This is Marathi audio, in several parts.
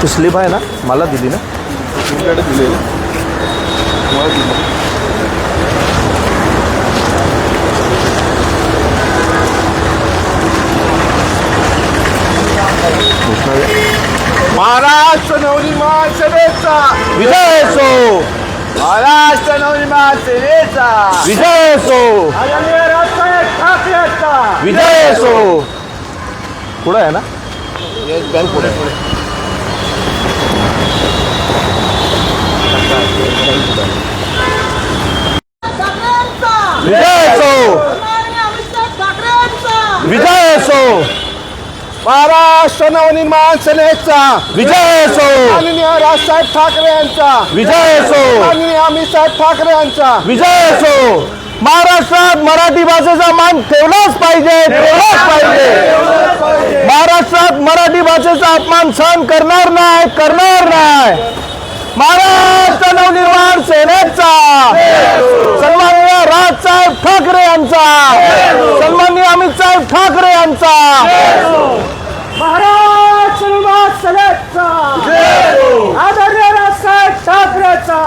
तू स्लिप आहे ना? मला दिली ना? तुमच्याकडे दिलेलं. मला दिली महाराष्ट्र नवनिर्माण सेनेचा. विजय असो. महाराष्ट्र नवनिर्माण सेनेचा. विजय असो. आदरणीय राजसाहेब विजय असो. पुढं आहे ना? बँक पुढे विजय असो. विजय असो महाराष्ट्र नवनिर्माण सेनेचा. विजय असो. माननीय राजसाहेब ठाकरे यांचा. विजय असो. माननीय अमितसाहेब ठाकरे यांचा. विजय असो. महाराष्ट्रात मराठी भाषेचा मान ठेवलाच पाहिजे ठेवलाच पाहिजे. महाराष्ट्रात मराठी भाषेचा अपमान सहन करणार नाही करणार नाही. महाराष्ट्र नवनिर्माण सेनेचा. सन्माननीय राजसाहेब ठाकरे यांचा. सन्माननीय अमितसाहेब ठाकरे यांचा. महाराष्ट्र नवनिर्माण सेनेचा. आदरणीय राजसाहेब ठाकरेचा.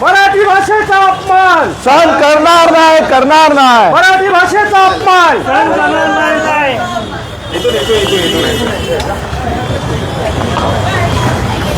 मराठी भाषेचा अपमान. सहन करणार नाही करणार नाही. मराठी भाषेचा अपमान.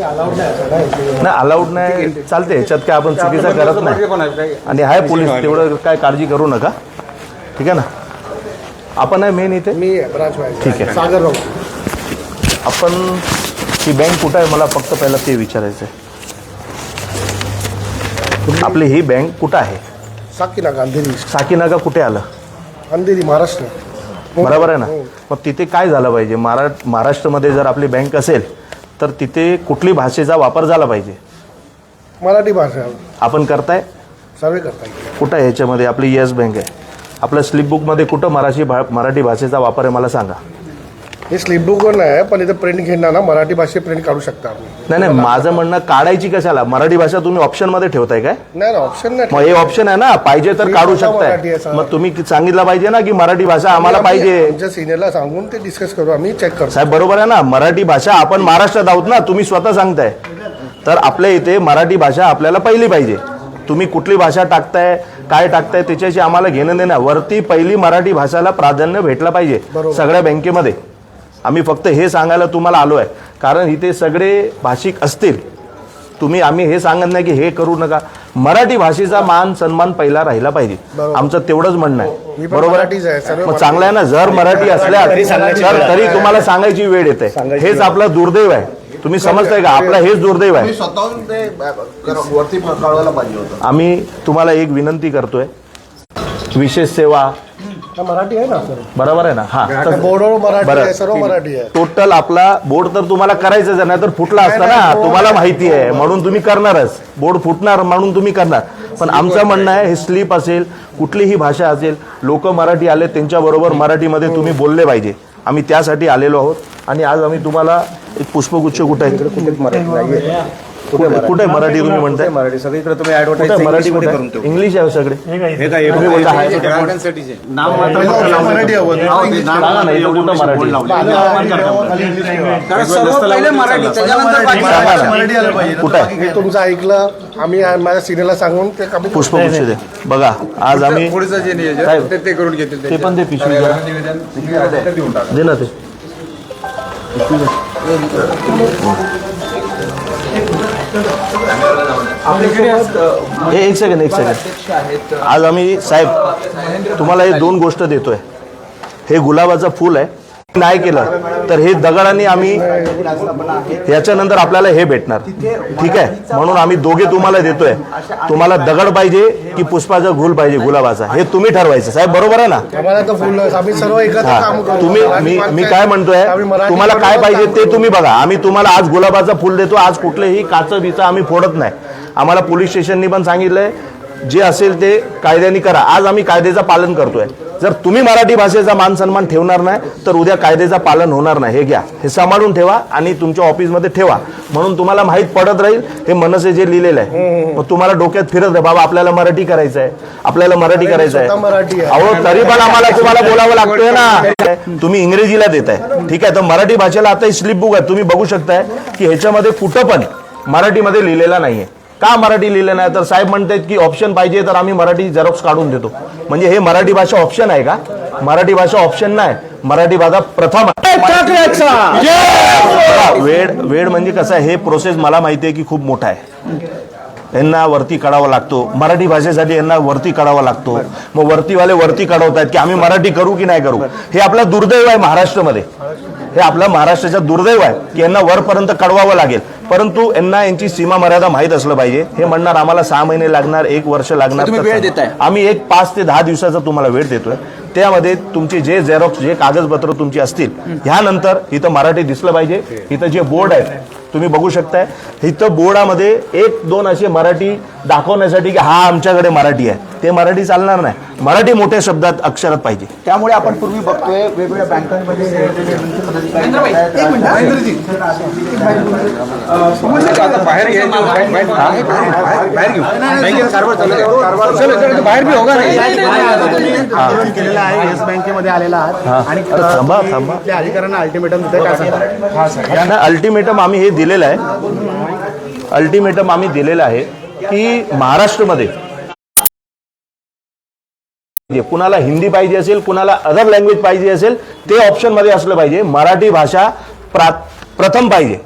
नाही अलाउड नाही. चालते ह्याच्यात काय आपण चुकीचा करत नाही. आणि आहे पोलीस तेवढं काय काळजी करू नका. ठीक आहे ना? आपण आहे मेन इथे? मी ब्रांच ठीक आहे. सागर राव आपण ही बँक कुठं आहे? मला फक्त पहिला ते विचारायचं आहे आपली ही बँक कुठं आहे? साकीनाका अंधेरी साकीनागा कुठे आलं? अंधेरी महाराष्ट्र. बरोबर आहे ना? मग तिथे काय झालं पाहिजे? महारा महाराष्ट्रामध्ये जर आपली बँक असेल तर तिथे कुठली भाषेचा वापर झाला पाहिजे? मराठी भाषा. आपण करताय? सर्वे करता येईल कुठं आहे ह्याच्यामध्ये आपली येस बँक आहे. आपल्या स्लिपबुकमध्ये कुठं मराठी भा मराठी भाषेचा वापर आहे मला सांगा. हे स्लिपबुकवर नाही पण इथं प्रिंट घेणार ना मराठी भाषेत प्रिंट काढू शकता आम्ही. नाही नाही माझं म्हणणं काढायची कशाला? मराठी भाषा तुम्ही ऑप्शनमध्ये ठेवताय काय? नाही ना ऑप्शन मग नाही हे ऑप्शन आहे ना पाहिजे तर काढू स्वतः मराठी आहे, शकताय सर. मग तुम्ही सांगितलं पाहिजे ना की मराठी भाषा आम्हाला आम्ही पाहिजे. आमच्या सिनियरला सांगून ते डिस्कस करू आम्ही चेक करतो. साहेब बरोबर आहे ना मराठी भाषा आपण महाराष्ट्रात आहोत ना तुम्ही स्वतः सांगताय. तर आपल्या इथे मराठी भाषा आपल्याला पहिली पाहिजे. तुम्ही कुठली भाषा टाकताय काय टाकताय त्याच्याशी आम्हाला घेणं देणं वरती पहिली मराठी भाषाला प्राधान्य भेटलं पाहिजे. सगळ्या बँकेमध्ये. आम्ही फक्त हे सांगायला तुम्हाला आलो आहे कारण इथे सगळे भाषिक असतील. तुम्ही आम्ही हे सांगत नाही की हे करू नका. मराठी भाषेचा मान सन्मान पहिला राहिला पाहिजे. आमचं तेवढंच म्हणणं आहे. पण बरोबर? मग चांगलं आहे ना? जर मराठी असल्या तर तरी तुम्हाला सांगायची वेळ येते. हेच आपलं दुर्दैव आहे. तुम्ही समजताय का? आपलं हेच दुर्दैव आहे. आम्ही तुम्हाला एक विनंती करतोय. विशेष सेवा हा, मराठी आहे ना सर? बरोबर आहे ना? हा. तर- मराठी बरं. आहे सर्व मराठी आहे. टोटल आपला बोर्ड तर तुम्हाला करायचंच आहे नाही तर फुटला असता ना? तुम्हाला माहिती आहे म्हणून तुम्ही करणारच. बोर्ड फुटणार म्हणून तुम्ही करणार. पण आमचं म्हणणं आहे हे स्लीप असेल कुठलीही भाषा असेल लोक मराठी आले त्यांच्याबरोबर मराठीमध्ये तुम्ही बोलले पाहिजे. आम्ही त्यासाठी आलेलो आहोत. आणि आज आम्ही तुम्हाला एक पुष्पगुच्छ कुठे आहे? कुठे कुठे? मराठी तुम्ही म्हणताय? मराठी. सगळीकडे तुम्ही कुठे ऍडव्हर्टाईज मराठी कुठे आहे? इंग्लिश आहे सगळे हे काय तुम्ही बोलता आहे. नाम मात्र मराठी हवं. सांगा ना, इथं कुठं मराठी. कुठं? आहे हे तुमचं ऐकलं आम्ही माझ्या सिनियरला सांगून ते कमी पुष्पगुच्छ दे. बघा आज आम्ही पुढचं जे नियोजन साहेब, ते- ते करून घेतील ते पण ते पिशवी जरा. निवेदन देऊन टाका दे ना ते. हे एक सेकंड एक सेकंड आज आम्ही साहेब तुम्हाला हे दोन गोष्ट देतोय. हे गुलाबाचं फूल आहे. नाही केलं तर हे दगडाने आम्ही याच्यानंतर आपल्याला हे भेटणार. ठीक आहे? म्हणून आम्ही दोघे तुम्हाला देतोय. तुम्हाला दगड पाहिजे की पुष्पाचा गुल पाहिजे गुलाबाचा? हे तुम्ही ठरवायचं. साहेब बरोबर आहे ना? हा. तुम्ही मी मी काय म्हणतोय? तुम्हाला काय पाहिजे ते. तुम्ही बघा. आम्ही तुम्हाला आज गुलाबाचं फुल देतो. आज कुठलेही काचं बिचं आम्ही फोडत नाही. आम्हाला पोलीस स्टेशननी पण सांगितलंय. जे असेल ते कायद्याने करा. आज आम्ही कायद्याचं पालन करतोय. जर तुम्ही मराठी भाषेचा मान सन्मान ठेवणार नाही तर उद्या कायद्याचं पालन होणार नाही. हे घ्या. हे सांभाळून ठेवा आणि तुमच्या ऑफिसमध्ये ठेवा. म्हणून तुम्हाला माहीत पडत राहील हे मनसे जे लिहिलेलं आहे. मग तुम्हाला डोक्यात फिरत आहे बाबा आपल्याला मराठी करायचं आहे. आपल्याला मराठी करायचं मराठी आहे. अहो तरी पण आम्हाला तुम्हाला बोलावं लागतोय ना. तुम्ही इंग्रजीला देताय ठीक आहे तर मराठी भाषेला आता स्लिप बुक आहे. तुम्ही बघू शकताय की ह्याच्यामध्ये कुठं पण मराठीमध्ये लिहिलेला नाहीये. का मराठी लिहिलं नाही? तर साहेब म्हणतात की ऑप्शन पाहिजे तर आम्ही मराठी झेरॉक्स काढून देतो. म्हणजे हे मराठी भाषा ऑप्शन आहे का? मराठी भाषा ऑप्शन नाही. मराठी भाषा प्रथम वेळ वेळ म्हणजे कसं आहे? हे प्रोसेस मला माहिती आहे की खूप मोठा आहे. यांना वरती काढावा लागतो. मराठी भाषेसाठी यांना वरती काढावा लागतो. मग वरतीवाले वरती काढवतात की आम्ही मराठी करू की नाही करू? हे आपलं दुर्दैव आहे महाराष्ट्रामध्ये. हे आपलं महाराष्ट्राचं दुर्दैव आहे की यांना वरपर्यंत कळवावं लागेल. परंतु यांना यांची सीमा मर्यादा माहीत असलं पाहिजे. हे म्हणणार आम्हाला सहा महिने लागणार एक वर्ष लागणार तुम्ही तर वेळ चालेल. देताय. आम्ही एक पाच ते दहा दिवसाचा तुम्हाला वेळ देतोय. त्यामध्ये तुमचे जे झेरॉक्स जे कागदपत्र तुमची असतील ह्यानंतर इथं मराठी दिसलं पाहिजे. इथं जे बोर्ड आहेत तुम्ही बघू शकताय. इथं बोर्डामध्ये एक दोन असे मराठी दाखवण्यासाठी की हा आमच्याकडे मराठी आहे. ते मराठी चालणार नाही. मराठी मोठ्या शब्दात अक्षरात पाहिजे. त्यामुळे आपण पूर्वी बघतोय वेगवेगळ्या बँकांमध्ये वेगवेगळे पदाधिकारी आता बाहेर घे बाहेर बाहेर घेऊ. बँकेचा कारभार चालू आहे. चलो, चलो, बाहेर भी होगा नाही. आंदोलन केलेलं आहे येस बँकेमध्ये आलेला आहात. आणि थांबा थांबा. त्या अधिकाऱ्यांना अल्टिमेटम काय अल्टिमेटम आम्ही हे दिलेलं आहे. अल्टिमेटम आम्ही दिलेलं आहे की महाराष्ट्रामध्ये कुणाला हिंदी पाहिजे असेल कुणाला अदर लँग्वेज पाहिजे असेल ते ऑप्शनमध्ये असलं पाहिजे. मराठी भाषा प्रा प्रथम पाहिजे.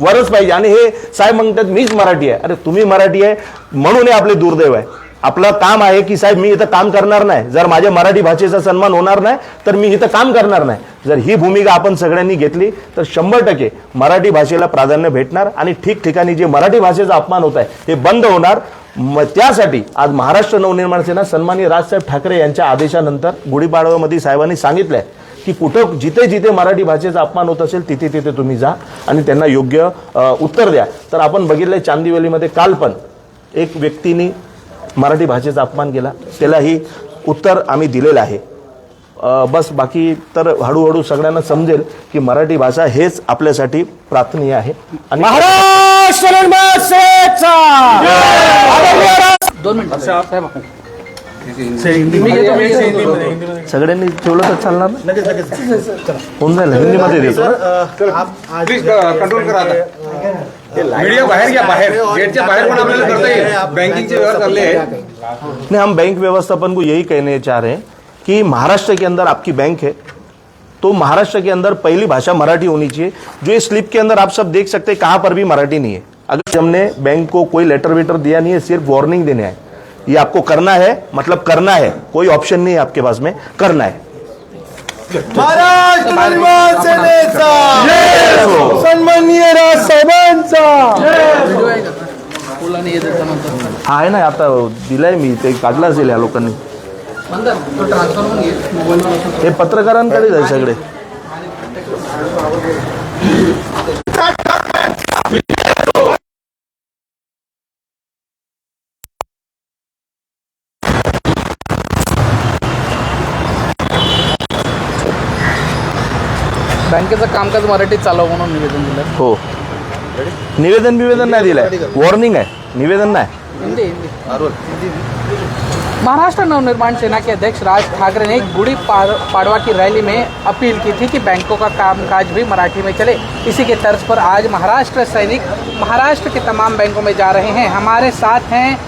वरच पाहिजे. आणि हे साहेब म्हणतात मीच मराठी आहे. अरे तुम्ही मराठी आहे म्हणून हे आपले दुर्दैव आहे. आपलं काम आहे की साहेब मी इथं काम करणार नाही. जर माझ्या मराठी भाषेचा सन्मान होणार नाही तर मी इथं काम करणार नाही. जर ही भूमिका आपण सगळ्यांनी घेतली तर शंभर टक्के मराठी भाषेला प्राधान्य भेटणार आणि ठिकठिकाणी जे मराठी भाषेचा अपमान होत आहे हे बंद होणार. मग त्यासाठी आज महाराष्ट्र नवनिर्माण सेना सन्मानी राजसाहेब ठाकरे यांच्या आदेशानंतर गुढीपाडव्यामध्ये साहेबांनी सांगितलंय की कुठं जिथे जिथे मराठी भाषेचा अपमान होत असेल तिथे तिथे तुम्ही जा आणि त्यांना योग्य उत्तर द्या. तर आपण बघितलंय चांदिवलीमध्ये काल पण एक व्यक्तीने मराठी भाषेचा अपमान केला. त्यालाही उत्तर आम्ही दिलेलं आहे. बस बाकी तर हळूहळू सगळ्यांना समजेल की मराठी भाषा हेच आपल्यासाठी प्रार्थनीय आहे. आणि सगळ्यांनी ठेवलं तर चालणार ना? होऊन जाईल हिंदीमध्ये देतो कंट्रोल करा मीडिया बाहेर घ्या बाहेर. गेटच्या बाहेर पण आपल्याला करता येईल. बँकिंगचे व्यवहार चालले नहीं हम बैंक व्यवस्थापन को यही कहने चाह रहे हैं कि महाराष्ट्र के अंदर आपकी बैंक है तो महाराष्ट्र के अंदर पहली भाषा मराठी होनी चाहिए जो ये स्लिप के अंदर आप सब देख सकते हैं कहाँ पर भी मराठी नहीं है। अगर हमने बैंक को कोई लेटर वेटर दिया नहीं है सिर्फ़ वार्निंग देने है ये आपको करना है मतलब करना है कोई ऑप्शन नहीं है आपके पास में करना है। सन्माननीय राजसाहेबांचा हा आहे ना आता दिलाय मी ते काढलं असेल या लोकांनी. हे पत्रकारांकडेच आहे सगळे. बँकेचं कामकाज मराठीत चालव म्हणून निवेदन दिलं हो. निवेदन बिवेदन नाही दिलंय. वॉर्निंग आहे. निवेदन नाही. हिंदी हिंदी. महाराष्ट्र नवनिर्माण सेना के अध्यक्ष राज ठाकरे ने गुड़ी पाड़- पाड़वा की रैली में अपील की थी कि बैंकों का कामकाज भी मराठी में चले। इसी के तर्ज पर आज महाराष्ट्र सैनिक महाराष्ट्र के तमाम बैंकों में जा रहे हैं। हमारे साथ हैं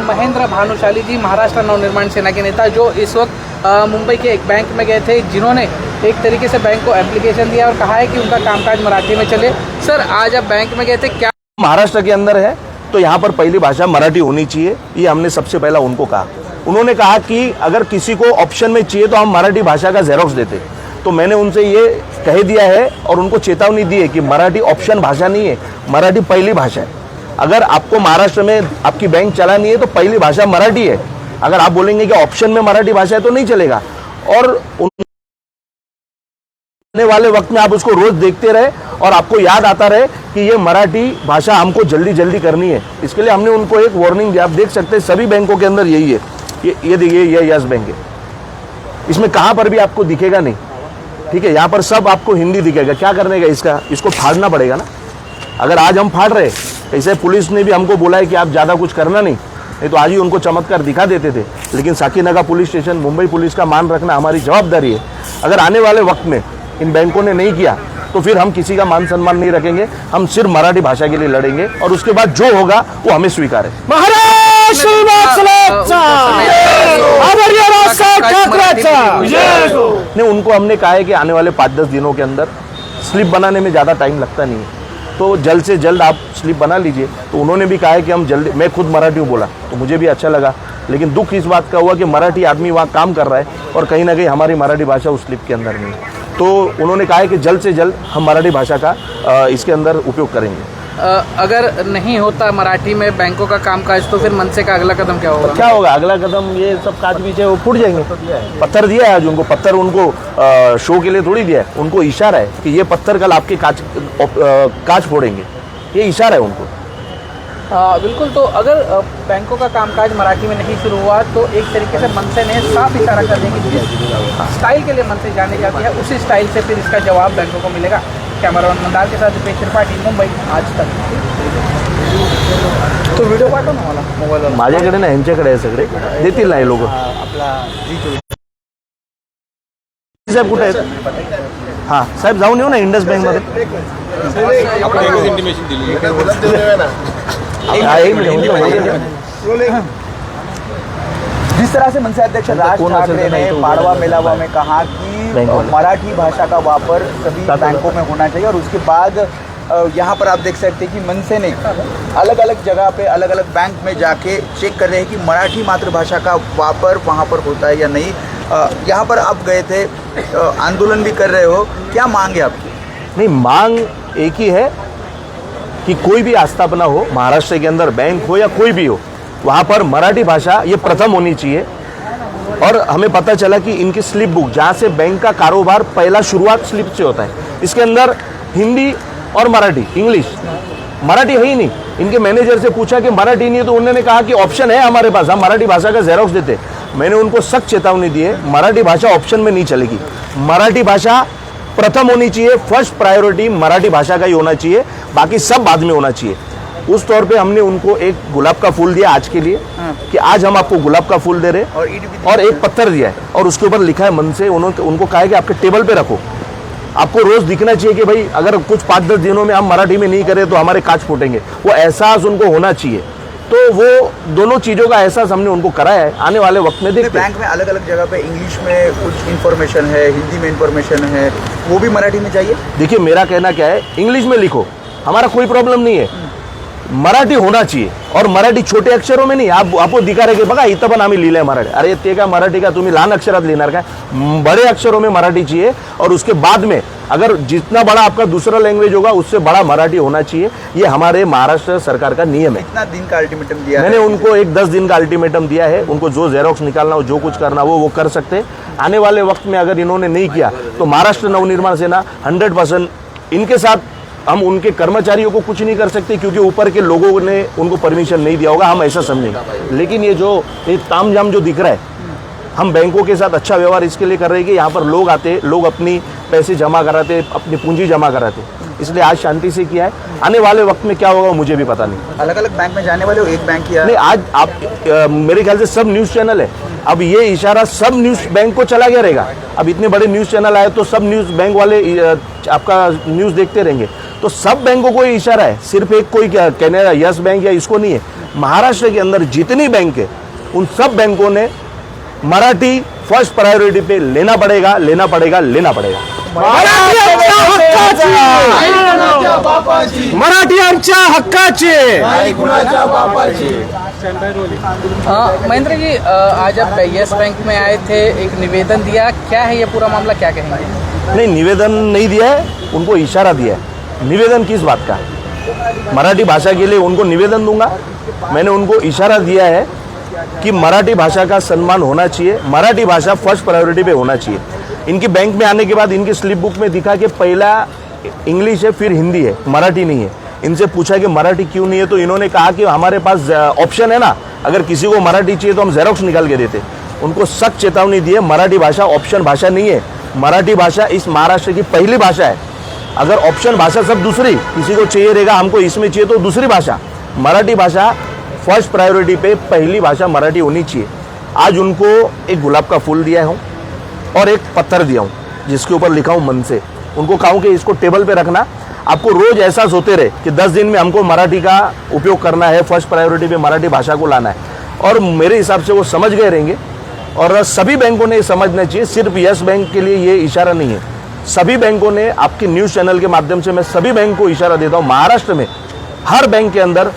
महेंद्र भानुशाली जी, महाराष्ट्र नवनिर्माण सेना के नेता, जो इस वक्त मुंबई के एक बैंक में गए थे, जिन्होंने एक तरीके से बैंक को एप्लीकेशन दिया और कहा है कि उनका कामकाज मराठी में चले। सर, आज आप बैंक में गए थे, क्या महाराष्ट्र के अंदर है। तो यहाँ पर पहली भाषा मराठी होनी चाहिए, ये हमने सबसे पहला उनको कहा। उन्होंने कहा कि अगर किसी को ऑप्शन में चाहिए तो हम मराठी भाषा का जेरोक्स देते। तो मैंने उनसे ये कह दिया है और उनको चेतावनी दी है कि मराठी ऑप्शन भाषा नहीं है, मराठी पहली भाषा है। अगर आपको महाराष्ट्र में आपकी बैंक चलानी है तो पहली भाषा मराठी है। अगर आप बोलेंगे कि ऑप्शन में मराठी भाषा है तो नहीं चलेगा। और उन आने वाले वक्त में आप उसको रोज देखते रहे और आपको याद आता रहे कि ये मराठी भाषा हमको जल्दी जल्दी करनी है। इसके लिए हमने उनको एक वार्निंग दिया। आप देख सकते हैं, सभी बैंकों के अंदर यही है। ये ये देखिए, ये यस बैंक है। इसमें कहाँ पर भी आपको दिखेगा नहीं। ठीक है, यहाँ पर सब आपको हिंदी दिखेगा। क्या करने का इसका? इसको फाड़ना पड़ेगा ना। अगर आज हम फाड़ रहे ऐसे पुलिस ने भी हमको बोला है कि आप ज़्यादा कुछ करना नहीं। नहीं तो आज ही उनको चमत्कार दिखा देते थे। लेकिन Sakinagar police station, Mumbai police का मान रखना हमारी जवाबदारी है। अगर आने वाले वक्त में इन बैंकों ने नहीं किया तो फिर हम किसी का मान सम्मान नहीं रखेंगे हम सिर्फ़ मराठी भाषा के लिए लड़ेंगे और उसके बाद जो होगा वो हमें स्वीकार। है महाराष्ट्र नहीं उनको हमने कहा है कि आने वाले पाँच दस दिनों के अंदर स्लिप बनाने में ज़्यादा टाइम लगता नहीं है। तो जल्द से जल्द आप स्लिप बना लीजिए। तो उन्होंने भी कहा है कि हम जल्दी मैं खुद मराठी हूँ बोला तो मुझे भी अच्छा लगा। लेकिन दुख इस बात का हुआ कि मराठी आदमी वहाँ काम कर रहा है और कहीं ना कहीं हमारी मराठी भाषा उस स्लिप के अंदर नहीं है। तो उन्होंने कहा है कि जल्द से जल्द हम मराठी भाषा का इसके अंदर उपयोग करेंगे। अगर नहीं होता मराठी में बैंकों का कामकाज तो फिर मनसे का अगला कदम क्या होगा? क्या होगा? अगला कदम ये सब काज पीछे वो फूट जाएँगे। पत्थर दिया है। आज उनको। पत्थर उनको शो के लिए थोड़ी दिया है। उनको इशारा है कि ये पत्थर कल आपके काच अ, काच फोड़ेंगे। ये इशारा है उनको। अ, बिल्कुल तो अगर बैंकों का कामकाज मराठी में नहीं शुरू हुआ तो एक तरीके से मनसे ने साफ़ इशारा कर दिया कि जिस स्टाइल के लिए मनसे जाने जाती है उसी स्टाइल से फिर इसका जवाब बैंकों को मिलेगा। कैमरामैन मंदार के साथ दीपेश त्रिपाठी मुंबई आज तक। तो व्हिडिओ पाठव ना मला मोबाईलवर माझ्याकडे ना यांच्याकडे आहे सगळे. देतील नाही लोक. साहेब कुठे आहेत? हाँ साहेब जाऊन येऊ ना इंडस बँकमध्ये. हा. जिस तरह से मनसे अध्यक्ष राज ठाकरे ने तो पाड़वा मेला में कहा कि मराठी भाषा का वापर सभी बैंकों में होना चाहिए और उसके बाद यहाँ पर आप देख सकते हैं कि मनसे ने अलग अलग जगह पे अलग अलग बैंक में जाके चेक कर रहे हैं कि मराठी मातृभाषा का वापर वहाँ पर होता है या नहीं। यहाँ पर आप गए थे आंदोलन भी कर रहे हो। क्या मांग है आपकी? नहीं मांग एक ही है। कि कोई भी आस्थापना हो, महाराष्ट्र के अंदर बैंक हो या कोई भी हो, वहाँ पर मराठी भाषा ये प्रथम होनी चाहिए। और हमें पता चला कि इनकी स्लिप बुक, जहाँ से बैंक का कारोबार पहला शुरुआत स्लिप से होता है। इसके अंदर हिंदी और मराठी, इंग्लिश, मराठी है ही नहीं। इनके मैनेजर से पूछा कि मराठी नहीं है तो उन्होंने कहा कि ऑप्शन है हमारे पास, हम मराठी भाषा का जेरोक्स देते मैंने उनको सख्त चेतावनी दी है, मराठी भाषा ऑप्शन में नहीं चलेगी। मराठी भाषा प्रथम होनी चाहिए फ़र्स्ट प्रायोरिटी मराठी भाषा का ही होना चाहिए। बाकी सब बाद में होना चाहिए। उस तौर पे हमने उनको एक गुलाब का फूल दिया आज के लिए कि आज हम आपको गुलाब का फूल दे रहे हैं और और एक पत्थर दिया है और उसके ऊपर लिखा है मन से उन्होंने उनको कहा है कि आपके टेबल पे रखो। आपको रोज दिखना चाहिए कि भाई अगर कुछ पाँच दस दिनों में हम मराठी में नहीं करें तो हमारे कांच फूटेंगे। वो एहसास उनको होना चाहिए। तो वो दोनों चीज़ों का एहसास हमने उनको कराया है। आने वाले वक्त में देखते बैंक में अलग अलग जगह पे इंग्लिश में कुछ इन्फॉर्मेशन है हिंदी में इन्फॉर्मेशन है वो भी मराठी में चाहिए? देखिए मेरा कहना क्या है इंग्लिश में लिखो। हमारा कोई प्रॉब्लम नहीं है। मराठी होना चाहिए। और मराठी छोटे अक्षरों में नहीं आप आपको दिखा रहे की बघा इथं पण आम्ही लिहिलंय मराठी। अरे ते का मराठी का? तुम्ही लहान अक्षरात लिहिणार काय? बड़े अक्षरों में मराठी चाहिए। और उसके बाद में अगर जितना बड़ा आपका दूसरा लैंग्वेज होगा उससे बड़ा मराठी होना चाहिए। ये हमारे महाराष्ट्र सरकार का नियम है। कितना दिन का अल्टीमेटम दिया मैंने उनको एक दस दिन का अल्टीमेटम दिया है। उनको जो जेरोक्स निकालना हो जो कुछ करना हो वो कर सकते हैं। आने वाले वक्त में अगर इन्होंने नहीं किया तो महाराष्ट्र नवनिर्माण सेना हंड्रेड परसेंट इनके साथ हम उनके कर्मचारियों को कुछ नहीं कर सकते क्योंकि ऊपर के लोगों ने उनको परमिशन नहीं दिया होगा हम ऐसा समझेंगे लेकिन ये जो ये तामझाम जो दिख रहा है हम बैंकों के साथ अच्छा व्यवहार इसके लिए कर रहे हैं कि यहाँ पर लोग आते लोग अपनी पैसे जमा कराते अपनी पूंजी जमा कराते। इसलिए आज शांति से किया है। आने वाले वक्त में क्या होगा मुझे भी पता नहीं। अलग अलग बैंक में जाने वाले हो एक बैंक या नहीं आज आप मेरे ख्याल से सब न्यूज़ चैनल है। अब ये इशारा सब न्यूज़ बैंक को चला गया रहेगा। अब इतने बड़े न्यूज़ चैनल आए तो सब न्यूज़ बैंक वाले आपका न्यूज़ देखते रहेंगे। तो सब बैंकों को ये इशारा है। सिर्फ़ एक कोई क्या कैनेरा यस बैंक या इसको नहीं है। महाराष्ट्र के अंदर जितनी बैंक है उन सब बैंकों ने मराठी फ़र्स्ट प्रायोरिटी पे लेना पड़ेगा लेना पड़ेगा लेना पड़ेगा। मराठी आमच्या हक्काचे! महेंद्र जी आज आप यस बैंक में आए थे एक निवेदन दिया क्या है ये पूरा मामला क्या कहेंगे? नहीं निवेदन नहीं दिया है उनको इशारा दिया है। निवेदन किस बात का मराठी भाषा के लिए उनको निवेदन दूँगा। मैंने उनको इशारा दिया है कि मराठी भाषा का सम्मान होना चाहिए। मराठी भाषा फ़र्स्ट प्रायोरिटी पे होना चाहिए। इनकी बैंक में आने के बाद इनकी स्लिप बुक में दिखा कि पहला इंग्लिश है, फिर हिंदी है। मराठी नहीं है। इनसे पूछा कि मराठी क्यों नहीं है? तो इन्होंने कहा कि हमारे पास ऑप्शन है ना। अगर किसी को मराठी चाहिए तो हम जेरोक्स निकाल के देते। उनको सख्त चेतावनी दी है, मराठी भाषा ऑप्शन भाषा नहीं है। मराठी भाषा इस महाराष्ट्र की पहली भाषा है। अगर ऑप्शन भाषा सब दूसरी, किसी को चाहिए रहेगा, हमको इसमें चाहिए तो दूसरी भाषा। मराठी भाषा फ़र्स्ट प्रायोरिटी पे पहली भाषा मराठी होनी चाहिए। आज उनको एक गुलाब का फूल दिया हूँ और एक पत्थर दिया हूँ, जिसके ऊपर लिखा हूँ मन से। उनको कहूँ कि इसको टेबल पे रखना। आपको रोज एहसास होते रहे कि 10 दिन में हमको मराठी का उपयोग करना है फ़र्स्ट प्रायोरिटी पे मराठी भाषा को लाना है। और मेरे हिसाब से वो समझ गए रहेंगे। और सभी बैंकों ने समझना चाहिए, सिर्फ़ यस बैंक के लिए ये इशारा नहीं है। सभी बैंकों ने आपके न्यूज़ चैनल के माध्यम से मैं सभी बैंक को इशारा देता हूँ महाराष्ट्र में हर बैंक के अंदर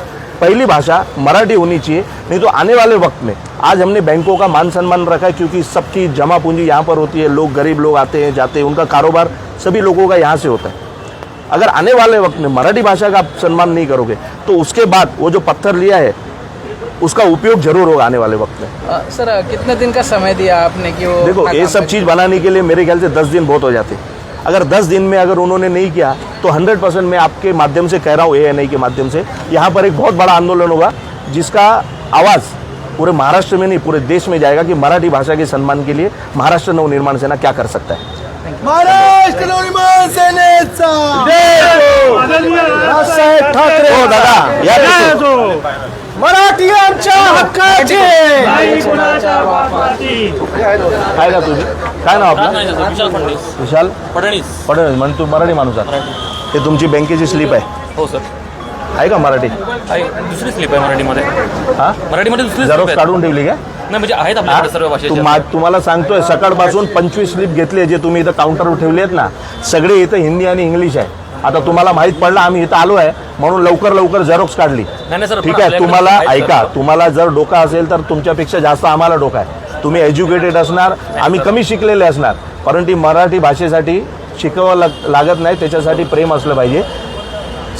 पहली भाषा मराठी होनी चाहिए नहीं तो आने वाले वक्त में आज हमने बैंकों का मान सम्मान रखा है क्योंकि सबकी जमा पूंजी यहाँ पर होती है लोग गरीब लोग आते हैं जाते हैं उनका कारोबार सभी लोगों का यहाँ से होता है। अगर आने वाले वक्त में मराठी भाषा का आप सम्मान नहीं करोगे तो उसके बाद वो जो पत्थर लिया है उसका उपयोग ज़रूर होगा आने वाले वक्त में। अ, सर कितने दिन का समय दिया आपने कि वो देखो ये सब चीज़ बनाने के लिए मेरे ख्याल से दस दिन बहुत हो जाते अगर दस दिन में अगर उन्होंने नहीं किया तो हंड्रेड परसेंट मैं आपके माध्यम से कह रहा हूँ ए एन के माध्यम से। यहाँ पर एक बहुत बड़ा आंदोलन होगा जिसका आवाज़ पूरे महाराष्ट्र में नहीं पूरे देश में जाएगा कि मराठी भाषा के सम्मान के लिए महाराष्ट्र नवनिर्माण सेना क्या कर सकता है। महाराष्ट्र नवनिर्माण सेनेचा ठाकरे। दादा या. मराठी आमच्या हक्काचे काय का तुझी? काय नाव आपलं? विशाल फडणवीस. विशाल? फडणवीस. म्हणजे तू मराठी माणूस आहात. हे तुमची बँकेची स्लिप आहे. हो सर. आहे का मराठी? आहे दुसरी स्लिप आहे मराठीमध्ये. हा? मराठीमध्ये दुसरी स्लिप आहे काढून ठेवली का? नाही म्हणजे आहेत आपल्याकडे सर्व भाषेचे. तुम्हाला सांगतोय सकाळपासून पंचवीस स्लिप घेतली जे तुम्ही इथं काउंटरवर ठेवले आहेत ना सगळे इथं हिंदी आणि इंग्लिश आहे. आता तुम्हाला माहीत पडलं आम्ही इथं आलो आहे म्हणून लवकर लवकर झेरॉक्स काढली. नाही सर ठीक आहे तुम्हाला ऐका तुम्हाला जर डोका असेल तर तुमच्यापेक्षा जास्त आम्हाला डोका आहे. तुम्ही एज्युकेटेड असणार आम्ही कमी शिकलेले असणार परंतु मराठी भाषेसाठी शिकवावं लाग लागत नाही त्याच्यासाठी प्रेम असलं पाहिजे.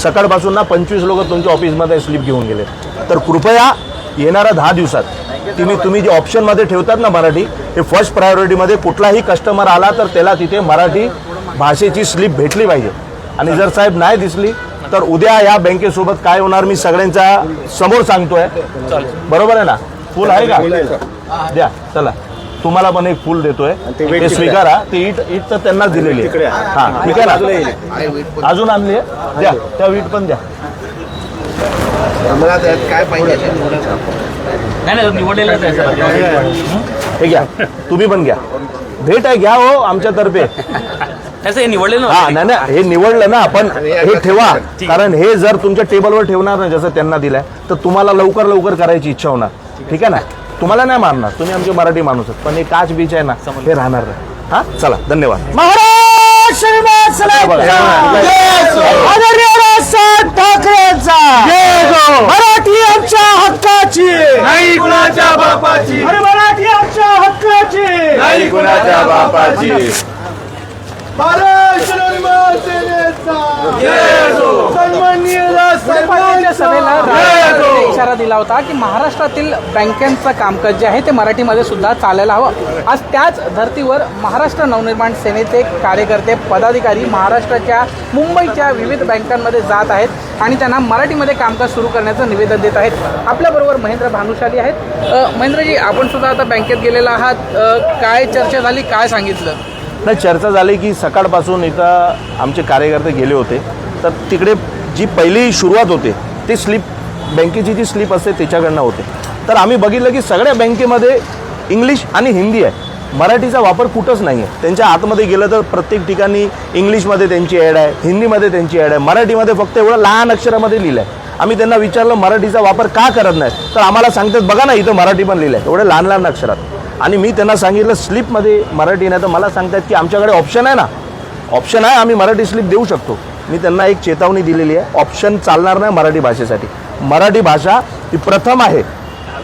सकाळपासून ना पंचवीस लोक तुमच्या ऑफिसमध्ये स्लिप घेऊन गेले. तर कृपया येणाऱ्या दहा दिवसात तुम्ही तुम्ही जे ऑप्शनमध्ये ठेवतात ना मराठी हे फर्स्ट प्रायोरिटीमध्ये कुठलाही कस्टमर आला तर त्याला तिथे मराठी भाषेची स्लिप भेटली पाहिजे. आणि जर साहेब नाही दिसली तर उद्या या बँकेसोबत काय होणार मी सगळ्यांच्या समोर सांगतोय. बरोबर आहे ना? फुल आहे का? द्या चला. तुम्हाला पण एक फुल देतोय. ते स्वीकारा. ते इट इट तर त्यांनाच दिलेली आहे. हा ठीक आहे ना? अजून आणली आहे? द्या त्या वीट पण द्या. मला त्यात काय पाहिजे? नाही नाही निवडलेलंच आहे सर. हे घ्या. तुम्ही पण घ्या. भेट आहे घ्या हो आमच्यातर्फे. नाही हे निवडलेलं हा. नाही नाही हे निवडलं ना आपण हे ठेवा. कारण हे जर तुमच्या टेबलवर ठेवणार ना जसं त्यांना दिलंय तर तुम्हाला लवकर लवकर करायची इच्छा होणार. ठीक आहे ना? तुम्हाला नाही मारणार. तुम्ही आमचे मराठी माणूस आहात. पण हे काच बीच आहे ना हे राहणार नाही. हा? चला धन्यवाद. ठाकरेंचा. मराठी आमच्या हक्काची. नाही कुणाच्या बापाची. अरे मराठी आमच्या हक्काची. नाही कुणाच्या बापाची. सेनेचा सन्माननीय सभेला राष्ट्रपतींनी इशारा दिला होता की महाराष्ट्रातील बँकांचं कामकाज जे आहे ते मराठीमध्ये सुद्धा चालायला हवं. आज त्याच धर्तीवर महाराष्ट्र नवनिर्माण सेनेचे कार्यकर्ते पदाधिकारी महाराष्ट्राच्या मुंबईच्या विविध बँकांमध्ये जात आहेत आणि त्यांना मराठीमध्ये कामकाज सुरू करण्याचं निवेदन देत आहेत. आपल्याबरोबर महेंद्र भानुशाली आहेत. महेंद्रजी आपण सुद्धा आता बँकेत गेलेला आहात. काय चर्चा झाली? काय सांगितलं? नाही चर्चा झाली की सकाळपासून इथं आमचे कार्यकर्ते गेले होते. तर तिकडे जी पहिली सुरुवात होते ती स्लिप बँकेची जी स्लिप असते त्याच्याकडनं होते. तर आम्ही बघितलं की सगळ्या बँकेमध्ये इंग्लिश आणि हिंदी आहे. मराठीचा वापर कुठंच नाही आहे त्यांच्या आतमध्ये गेलं तर प्रत्येक ठिकाणी इंग्लिशमध्ये त्यांची ॲड आहे हिंदीमध्ये त्यांची ॲड आहे मराठीमध्ये फक्त एवढं लहान अक्षरामध्ये लिहिलं आहे आम्ही त्यांना विचारलं मराठीचा वापर का करत नाही तर आम्हाला सांगतात बघा ना इथं मराठी पण लिहिलं आहे एवढ्या लहान लहान अक्षरात. आणि मी त्यांना सांगितलं स्लिपमध्ये मराठी नाही तर मला सांगतात की आमच्याकडे ऑप्शन आहे ना. ऑप्शन आहे आम्ही मराठी स्लिप देऊ शकतो. मी त्यांना एक चेतावणी दिलेली आहे ऑप्शन चालणार नाही मराठी भाषेसाठी. मराठी भाषा ही प्रथम आहे.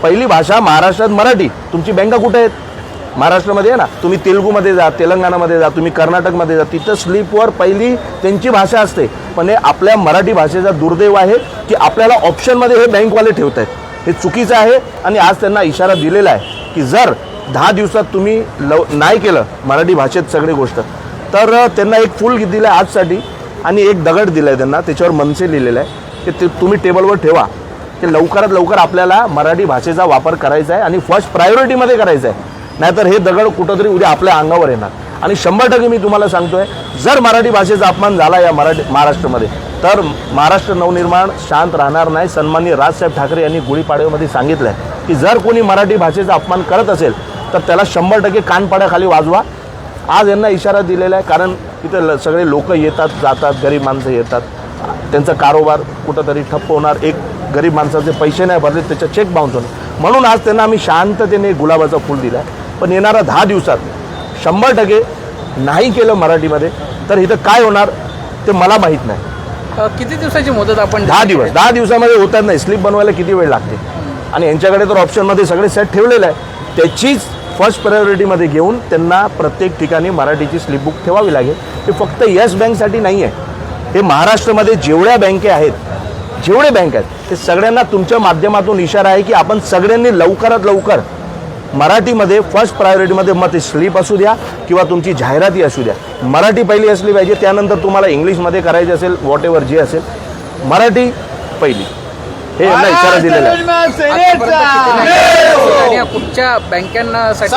पहिली भाषा महाराष्ट्रात मराठी. तुमची बँका कुठे आहेत? महाराष्ट्रामध्ये आहे ना. तुम्ही तेलुगूमध्ये जा तेलंगणामध्ये जा तुम्ही कर्नाटकमध्ये जा तिथं स्लीपवर पहिली त्यांची भाषा असते. पण हे आपल्या मराठी भाषेचा दुर्दैव आहे की आपल्याला ऑप्शनमध्ये हे बँकवाले ठेवत आहेत हे चुकीचं आहे आणि आज त्यांना इशारा दिलेला आहे की जर दहा दिवसात तुम्ही लव नाही केलं मराठी भाषेत सगळी गोष्ट. तर त्यांना एक फूल दिलं आहे आजसाठी आणि एक दगड दिलं आहे त्यांना त्याच्यावर मनसे लिहिलेलं आहे. की ते तुम्ही टेबलवर ठेवा. की लवकरात लवकर आपल्याला मराठी भाषेचा वापर करायचा आहे आणि फर्स्ट प्रायोरिटीमध्ये करायचा आहे. नाहीतर हे दगड कुठंतरी उद्या आपल्या अंगावर येणार. आणि शंभर टक्के मी तुम्हाला सांगतोय जर मराठी भाषेचा अपमान झाला या मराठी महाराष्ट्रामध्ये तर महाराष्ट्र नवनिर्माण शांत राहणार नाही. सन्माननीय राजसाहेब ठाकरे यांनी गुढीपाडव्यामध्ये सांगितलं आहे की जर कोणी मराठी भाषेचा अपमान करत असेल तर त्याला शंभर टक्के कानपाड्याखाली वाजवा. आज यांना इशारा दिलेला आहे कारण इथं ल- सगळे लोक येतात जातात गरीब माणसं येतात. त्यांचा कारोबार कुठंतरी ठप्प होणार. एक गरीब माणसाचे पैसे नाही भरले त्याचा चेक बाउन्स होणार. म्हणून आज त्यांना आम्ही शांततेने गुलाबाचं फूल दिलं आहे पण येणाऱ्या दहा दिवसात शंभर टक्के नाही केलं मराठीमध्ये तर इथं काय होणार ते मला माहीत नाही. किती दिवसाची मुदत आपण दहा दिवस. दहा दिवसामध्ये होतात नाही. स्लिप बनवायला किती वेळ लागते? आणि यांच्याकडे तर ऑप्शनमध्ये सगळे सेट ठेवलेलं आहे. त्याचीच फर्स्ट प्रायोरिटीमध्ये घेऊन त्यांना प्रत्येक ठिकाणी मराठीची स्लिप बुक ठेवावी लागेल. हे फक्त येस बँकसाठी नाही आहे. हे महाराष्ट्रामध्ये जेवढ्या बँके आहेत जेवढे बँक आहेत ते सगळ्यांना तुमच्या माध्यमातून इशारा आहे की आपण सगळ्यांनी लवकरात लवकर मराठीमध्ये फर्स्ट प्रायोरिटीमध्ये मग ते स्लिप असू द्या किंवा तुमची जाहिराती असू द्या. मराठी पहिली असली पाहिजे त्यानंतर तुम्हाला इंग्लिशमध्ये करायचे असेल वॉट एव्हर जे असेल मराठी पहिली. हे यांना इशारा दिलेला आहे. आणि कुठच्या बँकांना साठी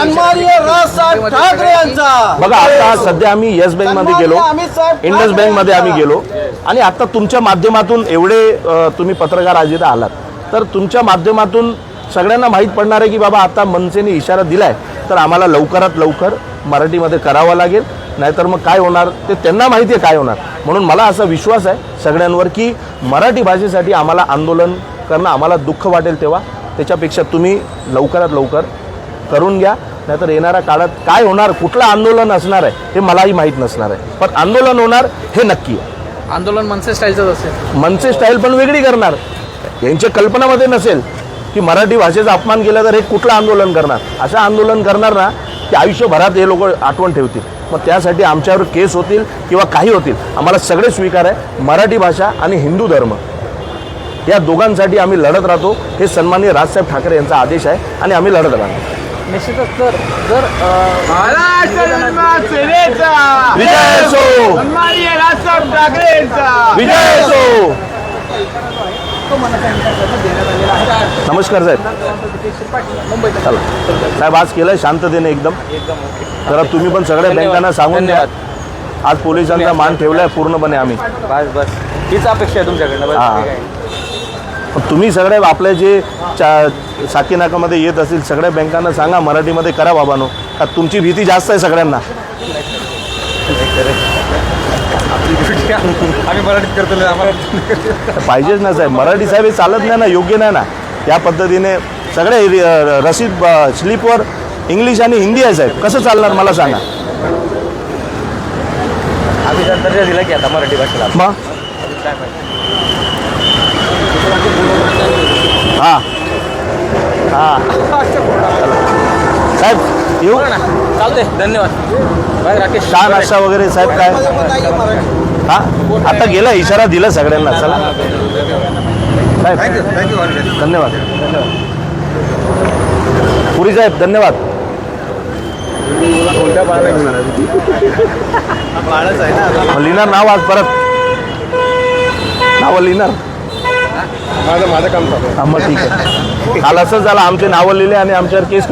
बघा आता सध्या आम्ही येस बँकमध्ये गेलो इंडस बँकमध्ये आम्ही गेलो आणि आता तुमच्या माध्यमातून एवढे तुम्ही पत्रकार आज आलात. तर तुमच्या माध्यमातून सगळ्यांना माहीत पडणार आहे की बाबा आता मनसेने इशारा दिलाय तर आम्हाला लवकरात लवकर मराठीमध्ये करावं लागेल नाहीतर मग काय होणार ते त्यांना माहिती आहे काय होणार. म्हणून मला असा विश्वास आहे सगळ्यांवर की मराठी भाषेसाठी आम्हाला आंदोलन करणं आम्हाला दुःख वाटेल तेव्हा. त्याच्यापेक्षा तुम्ही लवकरात लवकर करून घ्या नाहीतर येणाऱ्या काळात काय होणार कुठलं आंदोलन असणार आहे हे मलाही माहीत नसणार आहे. पण आंदोलन होणार हे नक्की आहे. आंदोलन मनसे स्टाईलचंच असेल. मनसे स्टाईल पण वेगळी करणार. यांच्या कल्पनामध्ये नसेल की मराठी भाषेचा अपमान केला तर हे कुठलं आंदोलन करणार? असं आंदोलन करणार ना की आयुष्यभरात हे लोक आठवण ठेवतील. मग त्यासाठी आमच्यावर केस होतील किंवा काही होतील. आम्हाला सगळे स्वीकार आहे मराठी भाषा आणि हिंदू धर्म. या दोघांसाठी आम्ही लढत राहतो. हे सन्माननीय राजसाहेब ठाकरे यांचा आदेश आहे आणि आम्ही लढत राहतो. निश्चितच तर जर अ, विजय असो. विजय असो. नमस्कार साहेब. चला. साहेब आज केलंय शांततेने एकदम. जरा तुम्ही पण सगळ्या बँकांना सांगून द्या. आज पोलिसांचा मान ठेवलाय पूर्णपणे आम्ही. बस बस. हीच अपेक्षा आहे तुमच्याकडनं. बस हा. तुम्ही सगळे आपले जे चा साकी नाकामध्ये येत असतील सगळ्या बँकांना सांगा मराठीमध्ये करा बाबानो. का तुमची भीती जास्त आहे सगळ्यांना? आम्ही मराठीत करतो ना, आम्हाला पाहिजेच ना साहेब. मराठी साहेब हे चालत नाही ना योग्य नाही ना. या पद्धतीने सगळे रसीद स्लिपवर इंग्लिश आणि हिंदी आहे साहेब. कसं चालणार मला सांगा. आम्ही दिला की आता मराठी भाषेला. मग? हां. हां. साहेब येऊ? चालतंय. धन्यवाद. बाय राकेश. चहा नाश्ता वगैरे साहेब काय? हा? आता गेला इशारा दिला सगळ्यांना. चला. साहेब धन्यवाद. पुरी साहेब धन्यवाद. लिहिणार नाव आज परत? नावं लिहिणार. माझं माझं काम चालू आहे. हा मग ठीक आहे. काल असंच झालं आमचे नावं लिहिले आणि आमच्यावर केस